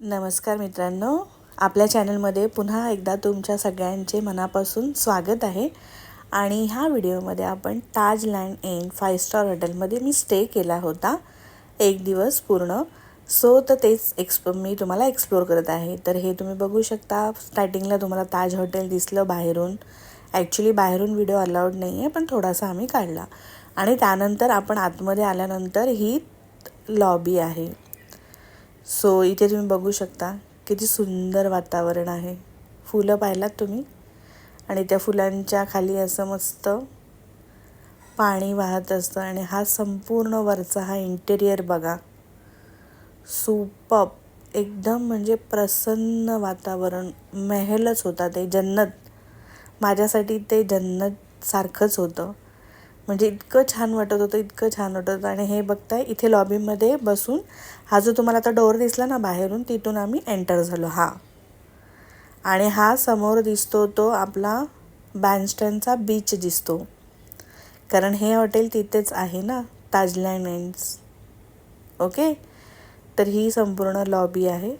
नमस्कार मित्रांनो आपल्या चॅनलमध्ये पुन्हा एकदा तुमच्या सगळ्यांचे मनापासून स्वागत आहे. आणि ह्या व्हिडिओमध्ये आपण Taj land end five star हॉटेलमध्ये मी स्टे केला होता. एक दिवस पूर्ण. सो तर तेच एक्सप मी तुम्हाला एक्सप्लोर करत आहे. तर हे तुम्ही बघू शकता स्टार्टिंगला तुम्हाला ताज हॉटेल दिसलं बाहेरून. ॲक्च्युली बाहेरून व्हिडिओ अलाउड नाही आहे पण थोडासा आम्ही काढला. आणि त्यानंतर आपण आतमध्ये आल्यानंतर ही लॉबी आहे. सो इथे तुम्ही बघू शकता किती सुंदर वातावरण आहे. फुलं पाहिलात तुम्ही? आणि त्या फुलांच्या खाली असं मस्त पाणी वाहत असतं आणि हा संपूर्ण वरचा हा इंटेरियर बघा. सुपप एकदम म्हणजे प्रसन्न वातावरण. महलच होता ते जन्नत. माझ्यासाठी ते जन्नत सारखंच होतं. म्हणजे इतकं छान वाटत होतं इतकं छान वाटत होतं. आणि हे बघताय इथे लॉबीमध्ये बसून हा जो तुम्हाला आता डोअर दिसला ना बाहेरून तिथून आम्ही एंटर झालो. हा. आणि हा समोर दिसतो तो आपला बँडस्टनचा बीच दिसतो. कारण हे हॉटेल तिथेच आहे ना ताजलँड एंड्स ओके? तर ही संपूर्ण लॉबी आहे.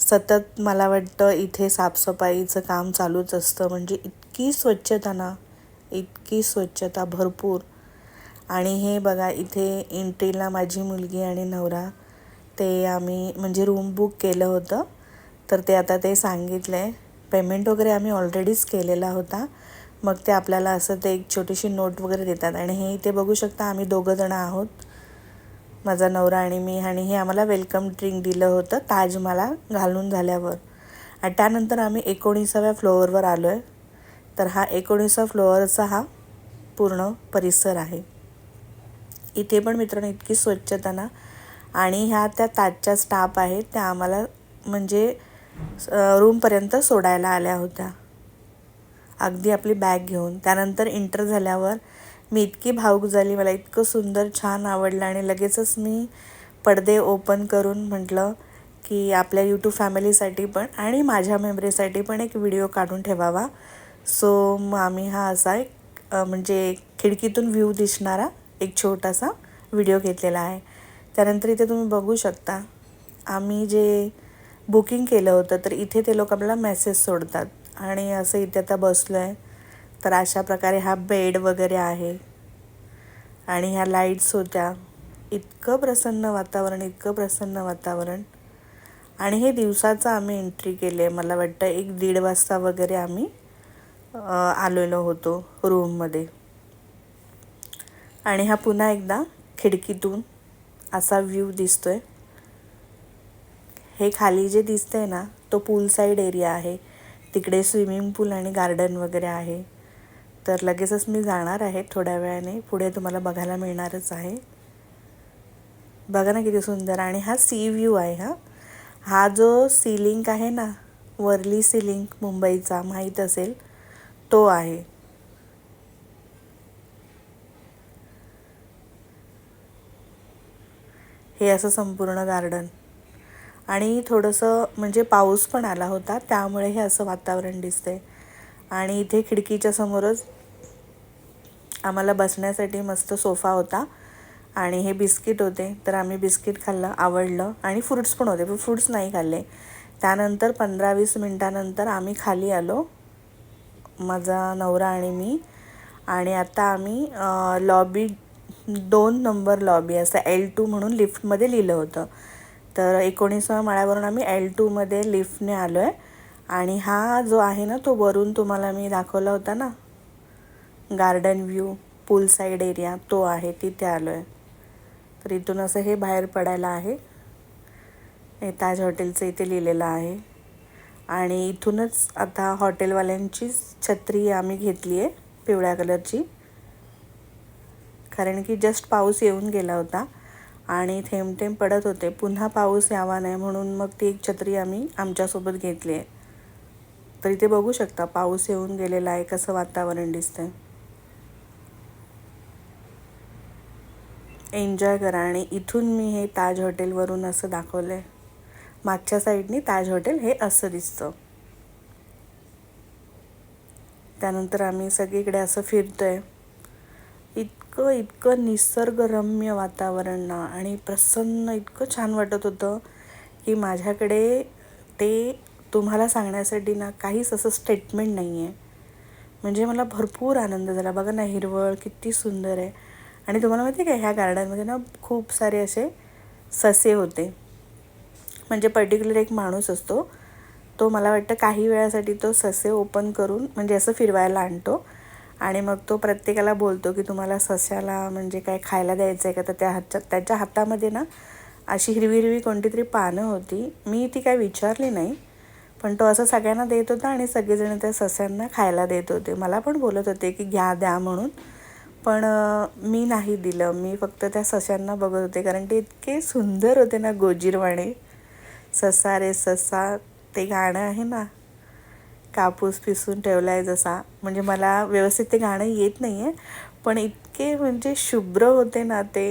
सतत मला वाटतं इथे साफसफाईचं काम चालूच असतं. म्हणजे इतकी स्वच्छता ना. इतकी स्वच्छता भरपूर. आणि हे बघा इथे एंट्रीला माझी मुलगी आणि नवरा ते आम्ही म्हणजे रूम बुक केलं होतं. तर ते आता ते सांगितलं आहे पेमेंट वगैरे आम्ही ऑलरेडीच केलेला होता. मग ते आपल्याला असं ते एक छोटीशी नोट वगैरे देतात. आणि हे इथे बघू शकता आम्ही दोघंजणं आहोत. माझा नवरा आणि मी आणि हे आम्हाला वेलकम ड्रिंक दिलं होतं ताजमाला घालून झाल्यावर. आणि त्यानंतर आम्ही एकोणीसाव्या फ्लोअरवर आलो आहे तर हा एकोणीसा फ्लोअरचा हा पूर्ण परिसर आहे. इथे पण मित्रांनो इतकी स्वच्छता ना आणि ह्या त्या ताजच्या स्टाफ आहेत त्या आम्हाला म्हणजे रूमपर्यंत सोडायला आल्या होत्या. अगदी आपली बॅग घेऊन. त्यानंतर इंटर झाल्यावर मी इतकी भावूक झाली मला इतकं सुंदर छान आवडलं आणि लगेचच मी पडदे ओपन करून म्हटलं की आपल्या यूट्यूब फॅमिलीसाठी पण आणि माझ्या मेमरीसाठी पण एक व्हिडिओ काढून ठेवावा. सो मग आम्ही हा असा एक म्हणजे खिडकीतून व्ह्यू दिसणारा एक छोटासा व्हिडिओ घेतलेला आहे. त्यानंतर इथे तुम्ही बघू शकता आम्ही जे बुकिंग केलं होतं तर इथे ते लोक आपल्याला मेसेज सोडतात. आणि असं इथे आता बसलो आहे तर अशा प्रकारे हा बेड वगैरे आहे. आणि ह्या लाईट्स होत्या. इतकं प्रसन्न वातावरण इतकं प्रसन्न वातावरण. आणि हे दिवसाचं आम्ही एंट्री केली आहे मला वाटतं एक दीड वाजता वगैरे आम्ही आलेलो होतो रूममध्ये. आणि हा पुन्हा एकदा खिडकीतून असा व्ह्यू दिसतोय. हे खाली जे दिसतंय ना तो पूल साईड एरिया आहे. तिकडे स्विमिंग पूल आणि गार्डन वगैरे आहे. तर लगेचच मी जाणार आहे थोड्या वेळाने. पुढे तुम्हाला बघायला मिळणारच आहे. बघा ना किती सुंदर. आणि हा सी व्ह्यू आहे हा. हा जो सिलिंक आहे ना वरली सिलिंक मुंबईचा माहीत असेल. तो आहे. हे असं संपूर्ण गार्डन. आणि थोडंसं म्हणजे पाऊस पण आला होता त्यामुळे हे असं वातावरण दिसते आणि इथे खिडकीच्या समोरच आम्हाला बसण्यासाठी मस्त सोफा होता. आणि हे बिस्किट होते तर आम्ही बिस्किट खाल्लं आवडलं. आणि फ्रुट्स पण होते पण फ्रुट्स नाही खाल्ले. त्यानंतर पंधरा वीस मिनटानंतर आम्ही खाली आलो. माझा नवरा आणि मी. आणि आता आम्ही लॉबी दोन नंबर लॉबी असं एल टू म्हणून लिफ्टमध्ये लिहिलं होतं. तर एकोणीसव्या माळ्यावरून आम्ही एल टूमध्ये लिफ्टने आलो आहे आणि हा जो आहे ना तो वरून तुम्हाला मी दाखवला होता ना. Garden view pool side area तो आहे तिथे आलो आहे तर इथून असं हे बाहेर पडायला आहे. हे ताज हॉटेलचं इथे लिहिलेलं आहे. आणि इथूनच आता हॉटेलवाल्यांची छत्री आम्ही घेतली आहे पिवळ्या कलरची. कारण की जस्ट पाऊस येऊन गेला होता आणि थेंब थेंब पडत होते. पुन्हा पाऊस यावा नाही म्हणून मग ती एक छत्री आम्ही आमच्यासोबत घेतली आहे. तर इथे बघू शकता पाऊस येऊन गेलेला आहे कसं वातावरण दिसतंय. एन्जॉय करा आणि इथून मी हे ताज हॉटेलवरून असं दाखवलं आहे मागच्या साईडनी ताज हॉटेल हे असं दिसतं. त्यानंतर आम्ही सगळीकडे असं फिरतो आहे इतकं इतकं निसर्गरम्य वातावरण ना आणि प्रसन्न इतकं छान वाटत होतं की माझ्याकडे ते तुम्हाला सांगण्यासाठी ना काहीच असं स्टेटमेंट नाही आहे म्हणजे मला भरपूर आनंद झाला. बघा ना हिरवळ किती सुंदर आहे. आणि तुम्हाला माहिती आहे का ह्या गार्डनमध्ये ना खूप सारे असे ससे होते. म्हणजे पर्टिक्युलर एक माणूस असतो. तो मला वाटतं काही वेळासाठी तो ससे ओपन करून म्हणजे असं फिरवायला आणतो. आणि मग तो प्रत्येकाला बोलतो की तुम्हाला सस्याला म्हणजे काय खायला द्यायचं आहे का? तर त्या हातच्या त्याच्या हातामध्ये ना अशी हिरवी हिरवी कोणती तरी पानं होती. मी ती काय विचारली नाही. पण तो असं सगळ्यांना देत होता आणि सगळेजण त्या सस्यांना खायला देत होते. मला पण बोलत होते की घ्या द्या म्हणून. पण मी नाही दिलं. मी फक्त त्या सस्यांना बघत होते. कारण ते इतके सुंदर होते ना गोजीरवाणे. ससा रे ससा ते गाणं आहे ना? कापूस पिसून ठेवला आहे जसा. म्हणजे मला व्यवस्थित ते गाणं येत नाही आहे पण इतके म्हणजे शुभ्र होते ना ते.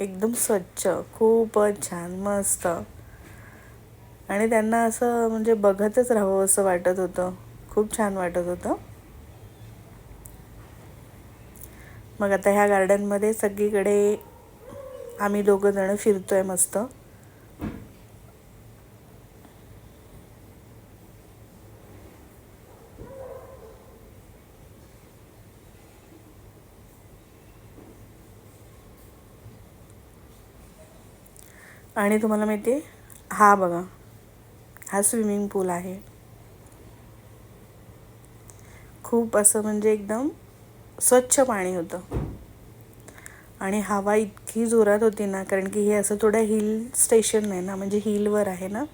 एकदम स्वच्छ खूपच छान मस्त. आणि त्यांना असं म्हणजे बघतच राहावं असं वाटत होतं. खूप छान वाटत होतं. मग आता ह्या गार्डनमध्ये सगळीकडे आम्ही दोघंजणं फिरतो आहे मस्त. आणि तुम्हाला माहिती आहे हा बघा हा स्विमिंग पूल आहे. खूप असं म्हणजे एकदम स्वच्छ पाणी होतं. आणि हवा इतकी जोरात होती ना कारण की हे असं थोडं हिल स्टेशन आहे ना म्हणजे हिलवर आहे ना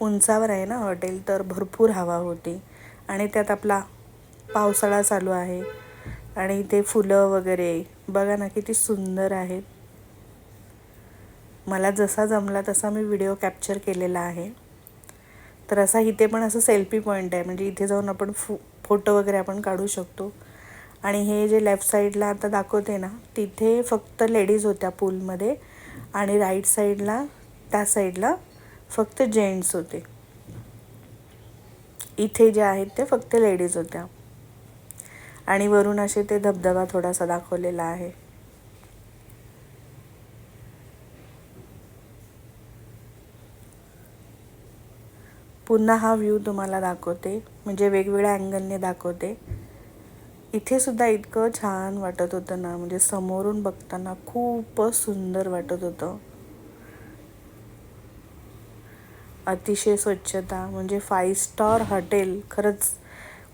उंचावर आहे ना हॉटेल तर भरपूर हवा होती. आणि त्यात आपला पावसाळा चालू आहे. आणि इथे फुलं वगैरे बघा ना किती सुंदर आहेत. मला जसा जमला तसा मी व्हिडिओ कॅप्चर केलेला आहे. तर असा इथे पण असं सेल्फी पॉईंट आहे. म्हणजे इथे जाऊन आपण फो फोटो वगैरे आपण काढू शकतो. आणि हे जे लेफ्ट साईडला आता दाखवते ना तिथे फक्त लेडीज होत्या पूलमध्ये आणि राईट साईडला त्या साईडला फक्त जेंट्स होते. इथे जे आहेत ते फक्त लेडीज होत्या. आणि वरून असे ते धबधबा थोडासा दाखवलेला आहे. पुन्हा हा व्ह्यू तुम्हाला दाखवते. म्हणजे वेगवेगळ्या अँगलने दाखवते. इथे सुद्धा इतकं छान वाटत होतं ना. म्हणजे समोरून बघताना खूपच सुंदर वाटत होतं. अतिशय स्वच्छता. म्हणजे फाईव्ह स्टार हॉटेल खरंच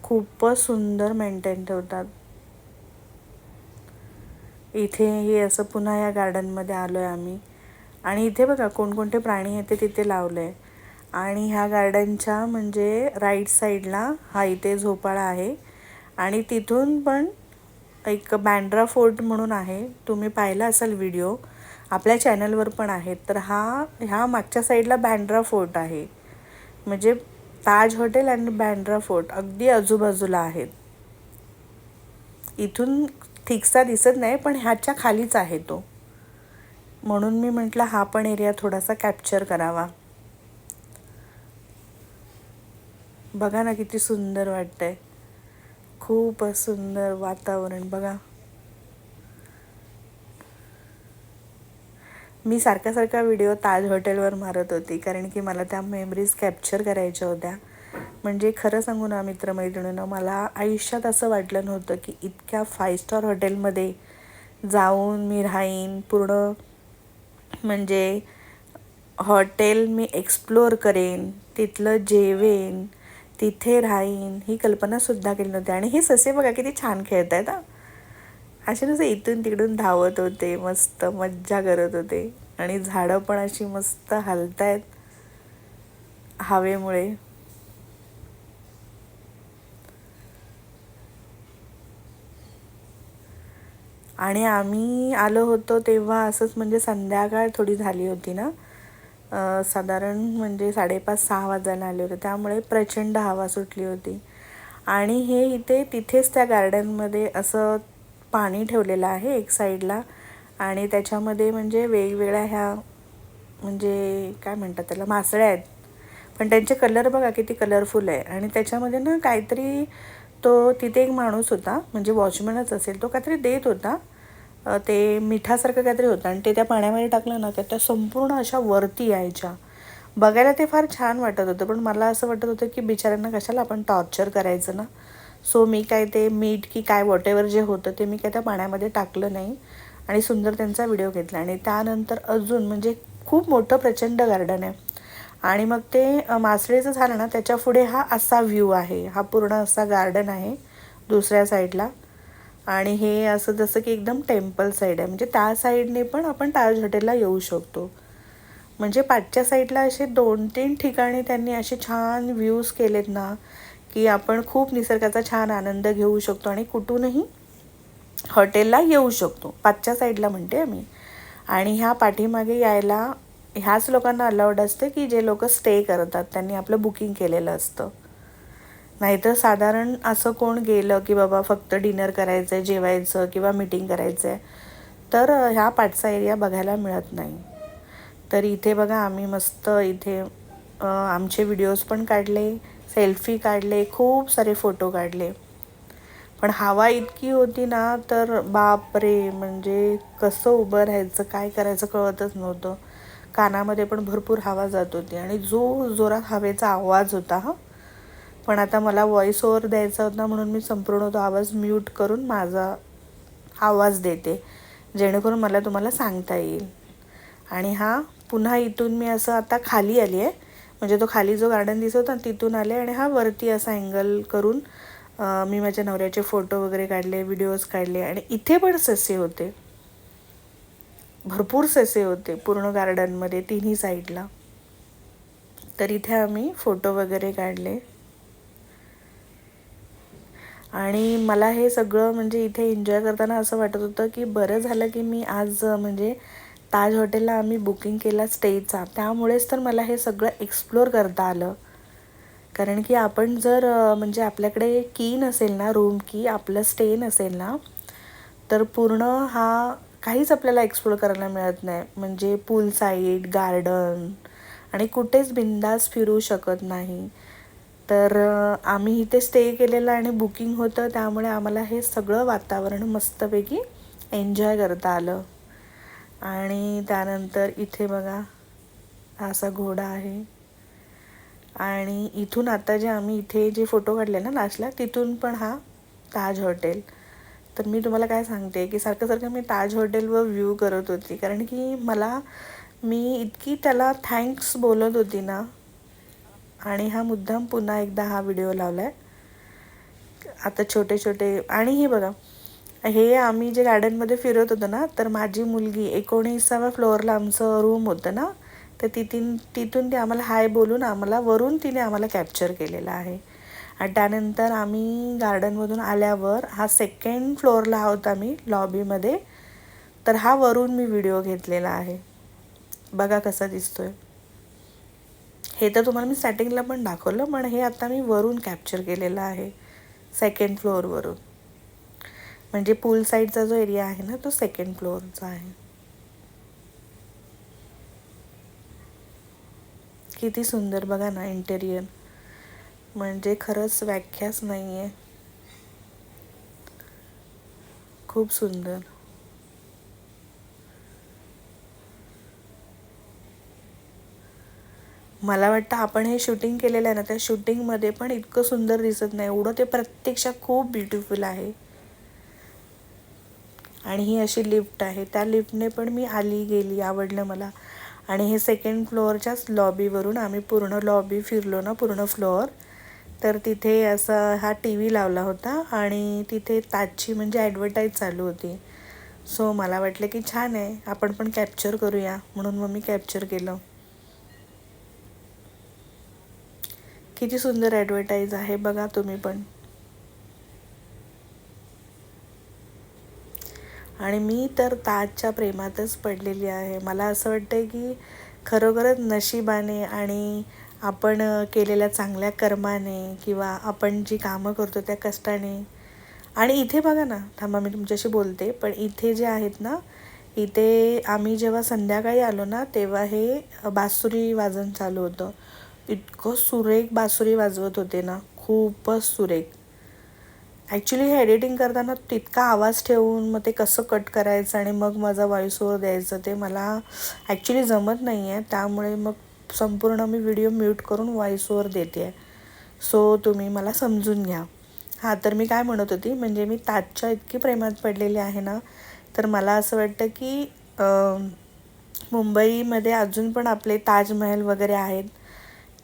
खूपच सुंदर मेंटेन ठेवतात. इथे हे असं पुन्हा या गार्डनमध्ये आलो आहे आम्ही. आणि इथे बघा कोणकोणते प्राणी आहेत ते तिथे लावलं आहे आणि ह्या गार्डनच्या म्हणजे राईट साईडला हा इथे झोपाळा आहे. आणि तिथून पण एक बँड्रा फोर्ट म्हणून आहे. तुम्ही पाहिला असाल व्हिडिओ आपल्या चॅनलवर पण आहेत. तर हा ह्या मागच्या साईडला बँड्रा फोर्ट आहे. म्हणजे ताज हॉटेल आणि बँड्रा फोर्ट अगदी आजूबाजूला आहेत. इथून ठीकसा दिसत नाही पण ह्याच्या खालीच आहे तो. म्हणून मी म्हटलं हा पण एरिया थोडासा कॅप्चर करावा. बघा ना किती सुंदर वाटतंय. खूपच सुंदर वातावरण बघा. मी सारखा सारखा व्हिडिओ ताज हॉटेलवर मारत होती कारण की मला त्या मेमरीज कॅप्चर करायच्या होत्या. म्हणजे खरं सांगू ना मित्रमैत्रिणीनं मला आयुष्यात असं वाटलं नव्हतं की इतक्या फाय स्टार हॉटेलमध्ये जाऊन मी राहीन पूर्ण म्हणजे हॉटेल मी एक्सप्लोअर करेन तिथलं जेवेन तिथे राहीन ही कल्पनासुद्धा केली नव्हती. आणि हे ससे बघा किती छान खेळत आहेत असे नुसते इथून तिकडून धावत होते मस्त मज्जा करत होते. आणि झाडं पण अशी मस्त हलतायत हवेमुळे. आणि आम्ही आलो होतो तेव्हा असंच म्हणजे संध्याकाळ थोडी झाली होती ना. साधारण म्हणजे साडेपाच सहा वाजायला आले होते. त्यामुळे प्रचंड हवा सुटली होती. आणि हे इथे तिथेच त्या गार्डनमध्ये असं पाणी ठेवलेलं आहे एक साईडला. आणि त्याच्यामध्ये म्हणजे वेगवेगळ्या ह्या म्हणजे काय म्हणतात त्याला मासळ्या आहेत. पण त्यांचे कलर बघा किती कलरफुल आहे. आणि त्याच्यामध्ये ना काहीतरी तो तिथे एक माणूस होता म्हणजे वॉचमनच असेल तो काहीतरी देत होता. ते मिठासारखं काहीतरी होतं आणि ते त्या पाण्यामध्ये टाकलं ना तर त्या संपूर्ण अशा वरती यायच्या. बघायला ते फार छान वाटत होतं पण मला असं वाटत होतं की बिचाऱ्यांना कशाला आपण टॉर्चर करायचं ना? सो मी काय ते मीठ की काय वॉटेवर जे होतं ते मी काय त्या पाण्यामध्ये टाकलं नाही आणि सुंदर त्यांचा व्हिडिओ घेतला. आणि त्यानंतर अजून म्हणजे खूप मोठं प्रचंड गार्डन आहे. आणि मग ते मासळीचं झालं ना त्याच्या पुढे हा असा व्ह्यू आहे. हा पूर्ण असा गार्डन आहे दुसऱ्या साईडला आणि हे असं जसं की एकदम टेम्पल साईड आहे. म्हणजे त्या साईडने पण आपण ताज हॉटेलला येऊ शकतो. म्हणजे पाठच्या साईडला असे दोन तीन ठिकाणी त्यांनी असे छान व्ह्यूज केलेत ना की आपण खूप निसर्गाचा छान आनंद घेऊ शकतो आणि कुठूनही हॉटेलला येऊ शकतो. पाचच्या साईडला म्हणते आम्ही. आणि ह्या पाठीमागे यायला ह्याच लोकांना अलाउड असते की जे लोक स्टे करतात. त्यांनी आपलं बुकिंग केलेलं असतं. नाहीतर साधारण असं कोण गेलं की बाबा फक्त डिनर करायचं आहे जेवायचं किंवा मीटिंग करायचं आहे तर ह्या पाठचा एरिया बघायला मिळत नाही. तर इथे बघा आम्ही मस्त इथे आमचे व्हिडिओज पण काढले सेल्फी काढले खूप सारे फोटो काढले. पण हवा इतकी होती ना तर बाप रे म्हणजे कसं उभं राहायचं काय करायचं कळतच नव्हतं. कानामध्ये पण भरपूर हवा जात होती आणि जो जोरात हवेचा आवाज होता हा. पण आता मला व्हॉइस ओवर द्यायचा होता म्हणून मी संपूर्ण तो आवाज म्यूट करून माझा आवाज देते. जेणेकरून मला तुम्हाला सांगता येईल. आणि हा पुन्हा इथून मी असं आता खाली आली आहे म्हणजे तो खाली जो गार्डन दिसत होता तिथून आले आणि हा वरती असा अँगल करून मी माझ्या नवऱ्याचे फोटो वगैरे काढले व्हिडिओज काढले आणि इथे पण ससे होते. भरपूर ससे होते पूर्ण गार्डनमध्ये तिन्ही साईडला तर इथे आम्ही फोटो वगैरे काढले. आणि मला हे सगळं म्हणजे इथे एन्जॉय करताना असं वाटत होतं की बरं झालं की मी आज म्हणजे ताज हॉटेलला आम्ही बुकिंग केला स्टेचा त्यामुळेच तर मला हे सगळं एक्सप्लोअर करता आलं. कारण की आपण जर म्हणजे आपल्याकडे की नसेल ना रूम की आपलं स्टे नसेल ना तर पूर्ण हा काहीच आपल्याला एक्सप्लोअर करायला मिळत नाही. म्हणजे पूल साईड गार्डन आणि कुठेच बिंदास फिरू शकत नाही. तर आम्ही इथे स्टे केलेलं आणि बुकिंग होतं. त्यामुळे आम्हाला हे सगळं वातावरण मस्तपैकी एन्जॉय करता आलं. आणि त्यानंतर इथे बघा असा घोडा आहे. आणि इथून आता जे आम्ही इथे जे फोटो काढले ना लास्टला तिथून पण हा ताज हॉटेल तर मी तुम्हाला काय सांगते की सारखं सारखं मी ताज हॉटेलवर व्ह्यू करत होती. कारण की मला मी इतकी त्याला थँक्स बोलत होती ना आणि हा मुद्दाम पुन्हा एकदा हा व्हिडिओ लावला आहे आता छोटे छोटे आणि हे बघा हे आम्ही जे गार्डनमध्ये फिरत होतो ना तर माझी मुलगी एकोणीसाव्या फ्लोअरला आमचं रूम होतं ना तर तिथून तिथून ती आम्हाला हाय बोलून आम्हाला वरून तिने आम्हाला कॅप्चर केलेला आहे. आणि त्यानंतर आम्ही गार्डनमधून आल्यावर हा सेकंड फ्लोअरला आहोत आम्ही लॉबीमध्ये तर हा वरून मी व्हिडिओ घेतलेला आहे. बघा कसा दिसतोय. हे तर तुम्हाला मी स्टार्टिंगला पण दाखवलं पण हे आता मी वरून कॅप्चर केलेलं आहे सेकंड फ्लोअरवरून म्हणजे पूल साईडचा जो एरिया आहे ना तो सेकंड फ्लोअरचा आहे. किती सुंदर बघा ना इंटेरियर म्हणजे खरंच व्याख्याच नाही आहे खूप सुंदर. मला वाटतं आपण हे शूटिंग केलेलं आहे ना त्या शूटिंगमध्ये पण इतकं सुंदर दिसत नाही. एवढं ते प्रत्यक्षात खूप ब्युटिफुल आहे. आणि ही अशी लिफ्ट आहे. त्या लिफ्टने पण मी आली गेली आवडलं मला. आणि हे सेकंड फ्लोअरच्याच लॉबीवरून आम्ही पूर्ण लॉबी फिरलो ना पूर्ण फ्लोअर तर तिथे असा हा टी व्ही लावला होता आणि तिथे ताजची म्हणजे ॲडव्हर्टाईज चालू होती. सो मला वाटलं की छान आहे. आपण पण कॅप्चर करूया. म्हणून मग मी कॅप्चर केलं. किती सुंदर ॲडव्हर्टाईज आहे बघा तुम्ही पण. आणि मी तर ताजच्या प्रेमातच पडलेली आहे. मला असं वाटतं की खरोखरच नशिबाने आणि आपण केलेल्या चांगल्या कर्माने किंवा आपण जी कामं करतो त्या कष्टाने. आणि इथे बघा ना थांबा मी तुमच्याशी बोलते पण इथे जे आहेत ना इथे आम्ही जेव्हा संध्याकाळी आलो ना तेव्हा हे बासुरी वाजन चालू होतं. इतकं सुरेख बासुरी वाजवत होते ना खूपच सुरेख. ॲक्च्युली हे एडिटिंग करताना तितका आवाज ठेवून मग ते कसं कट करायचं आणि मग माझा वॉईस ओवर द्यायचं ते मला ॲक्च्युली जमत नाही आहे त्यामुळे मग संपूर्ण मी व्हिडिओ म्यूट करून व्हॉईस ओवर देते आहे सो तुम्ही मला समजून घ्या. हां तर मी काय म्हणत होती म्हणजे मी ताजच्या इतकी प्रेमात पडलेली आहे ना तर मला असं वाटतं की मुंबईमध्ये अजून पण आपले ताजमहल वगैरे आहेत.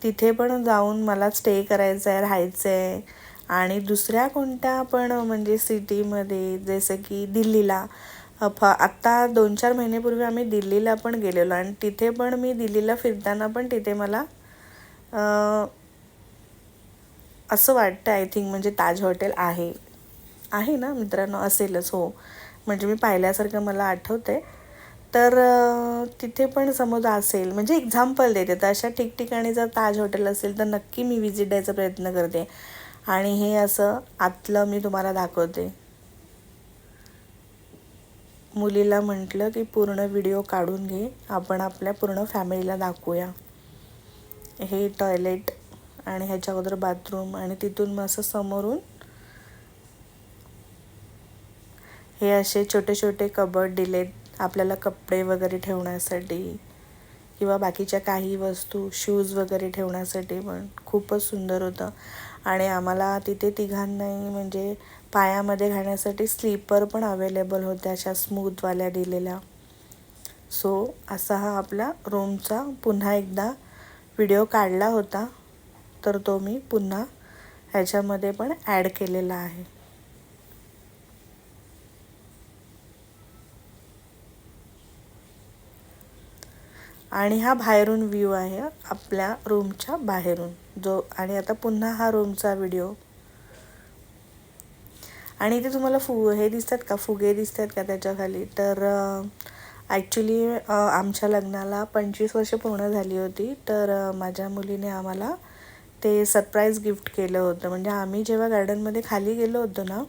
तिथे पण जाऊन मला स्टे करायचं आहे राहायचं आहे आणि दुसऱ्या कोणत्या पण म्हणजे सिटीमध्ये जसं की दिल्लीला फ आत्ता दोन चार महिन्यापूर्वी आम्ही दिल्लीला पण गेलेलो. आणि तिथे पण मी दिल्लीला फिरताना पण तिथे मला असं वाटतं आय थिंक म्हणजे ताज हॉटेल आहे. आहे ना मित्रांनो? असेलच हो. म्हणजे मी पाहिल्यासारखं मला आठवतं आहे तर तिथे पण समोर असेल. म्हणजे एक्झाम्पल देते. तर अशा ठिकठिकाणी जर ताज हॉटेल असेल तर नक्की मी व्हिजिट द्यायचा प्रयत्न करते. आणि हे असं आतलं मी तुम्हाला दाखवते. मुलीला म्हटलं की पूर्ण व्हिडिओ काढून घे. आपण आपल्या पूर्ण फॅमिलीला दाखवूया. हे टॉयलेट आणि ह्याच्या अगोदर बाथरूम आणि तिथून मग असं समोरून हे असे छोटे छोटे कबड दिलेत आपल्याला कपडे वगैरे ठेवण्यासाठी किंवा बाकीच्या काही वस्तू शूज वगैरे ठेवण्यासाठी पण खूपच सुंदर होतं. आणि आम्हाला तिथे तिघांनाही म्हणजे पायामध्ये घालण्यासाठी स्लीपर पण अवेलेबल होत्या अशा स्मूथवाल्या दिलेल्या. सो असा हा आपला रूमचा पुन्हा एकदा व्हिडिओ काढला होता. तर तो मी पुन्हा ह्याच्यामध्ये पण ॲड केलेला आहे. आणि हा बाहेरून व्ह्यू आहे आपल्या रूमच्या बाहेरून. जो आणि आता पुन्हा हा रूमचा व्हिडिओ आणि इथे तुम्हाला फु हे दिसतात का? फुगे दिसतात का त्याच्याखाली तर ॲक्च्युली आमच्या लग्नाला पंचवीस वर्ष पूर्ण झाली होती. तर माझ्या मुलीने आम्हाला ते सरप्राईज गिफ्ट केलं होतं. म्हणजे आम्ही जेव्हा गार्डनमध्ये खाली गेलो होतो ना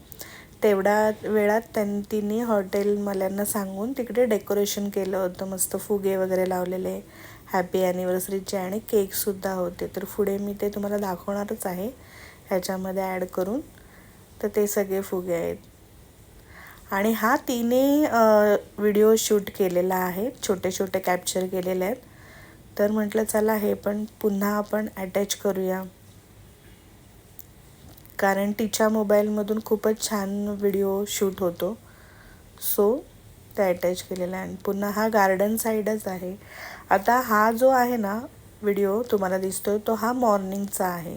तेवढ्या वेळात त्यां तिने हॉटेलवाल्यांना सांगून तिकडे डेकोरेशन केलं होतं मस्त फुगे वगैरे लावलेले हॅपी ॲनिव्हर्सरीचे आणि केकसुद्धा होते. तर पुढे मी ते तुम्हाला दाखवणारच आहे. ह्याच्यामध्ये ॲड करून तर ते सगळे फुगे आहेत. आणि हा तिने व्हिडिओ शूट केलेला आहे. छोटे छोटे कॅप्चर केलेले आहेत. तर म्हटलं चला हे पण पुन्हा आपण अटॅच करूया. कारण तिच्या मोबाईलमधून खूपच छान व्हिडिओ शूट होतो. सो ते अटॅच केलेला आहे. आणि पुन्हा हा गार्डन साईडच आहे. आता हा जो आहे ना व्हिडिओ तुम्हाला दिसतो आहे तो हा मॉर्निंगचा आहे.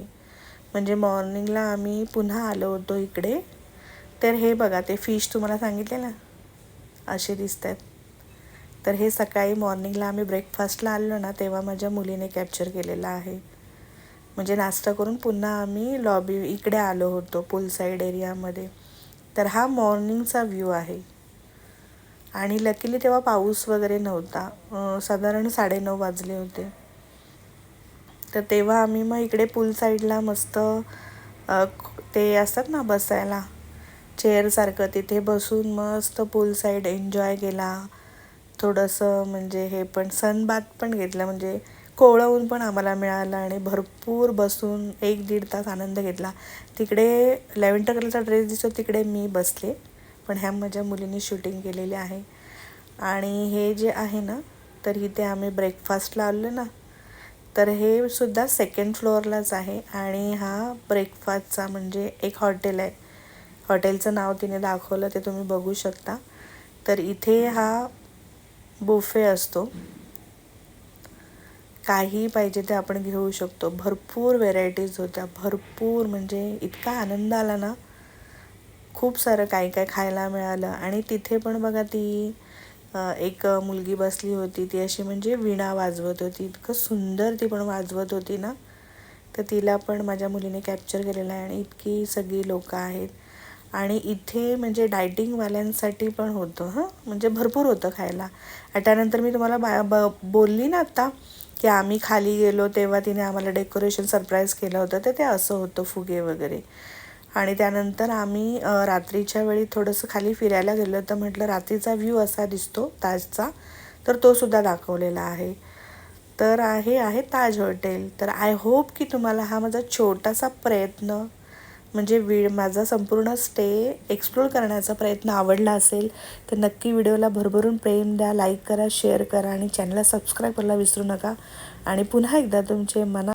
म्हणजे मॉर्निंगला आम्ही पुन्हा आलो होतो इकडे. तर हे बघा ते फिश तुम्हाला सांगितले ना? असे दिसत आहेत तर हे सकाळी मॉर्निंगला आम्ही ब्रेकफास्टला आलो ना तेव्हा माझ्या मुलीने कॅप्चर केलेला आहे. म्हणजे नाश्ता करून पुन्हा आम्ही लॉबी इकडे आलो होतो पूल साईड एरियामध्ये तर हा मॉर्निंगचा व्ह्यू आहे. आणि लकीली तेव्हा पाऊस वगैरे नव्हता. साधारण साडेनऊ वाजले होते. तर तेव्हा आम्ही मग इकडे पूल साईडला मस्त ते असतात ना बसायला चेअरसारखं तिथे बसून मस्त पूल साईड एन्जॉय केला. थोडंसं म्हणजे हे पण सनबात पण घेतलं. म्हणजे कोवळं पण आम्हाला मिळालं आणि भरपूर बसून एक दीड तास आनंद घेतला. तिकडे लॅव्हेंडर कलरचा ड्रेस दिसतो तिकडे मी बसले. पण ह्या माझ्या मुलीने शूटिंग केलेली आहे. आणि हे जे आहे ना तर इथे आम्ही ब्रेकफास्टला आलो ना तर हे सुद्धा सेकंड फ्लोअरलाच आहे. आणि हा ब्रेकफास्टचा म्हणजे एक हॉटेल आहे. हॉटेलचं नाव तिने दाखवलं ते तुम्ही बघू शकता. तर इथे हा बुफे असतो. काही पाहिजे ते आपण घेऊ शकतो. भरपूर व्हेरायटीज होत्या. भरपूर म्हणजे इतका आनंद आला ना. खूप सारं काही काय खायला मिळालं. आणि तिथे पण बघा ती एक मुलगी बसली होती. ती अशी म्हणजे विणा वाजवत होती. इतकं सुंदर ती पण वाजवत होती ना. तर तिला पण माझ्या मुलीने कॅप्चर केलेलं आहे. आणि इतकी सगळी लोकं आहेत. आणि इथे म्हणजे डायटिंगवाल्यांसाठी पण होतं हं? म्हणजे भरपूर होतं खायला. आणि त्यानंतर मी तुम्हाला बा ब बोलली ना आत्ता की आम्ही खाली गेलो तेव्हा तिने आम्हाला डेकोरेशन सरप्राईज केलं होतं तर ते असं होतं फुगे वगैरे. आणि त्यानंतर आम्ही रात्रीच्या वेळी थोडंसं खाली फिरायला गेलो तर म्हटलं रात्रीचा व्ह्यू असा दिसतो ताजचा तर तो सुद्धा दाखवलेला आहे. तर आहे आहे ताज हॉटेल. तर आय होप की तुम्हाला हा माझा छोटासा प्रयत्न म्हणजे वी माझा संपूर्ण स्टे एक्सप्लोर करण्याचा प्रयत्न आवडला असेल तर नक्की व्हिडिओला भरभरून प्रेम द्या लाईक करा शेअर करा आणि चॅनलला सबस्क्राईब करायला विसरू नका. आणि पुन्हा एकदा तुमचे मना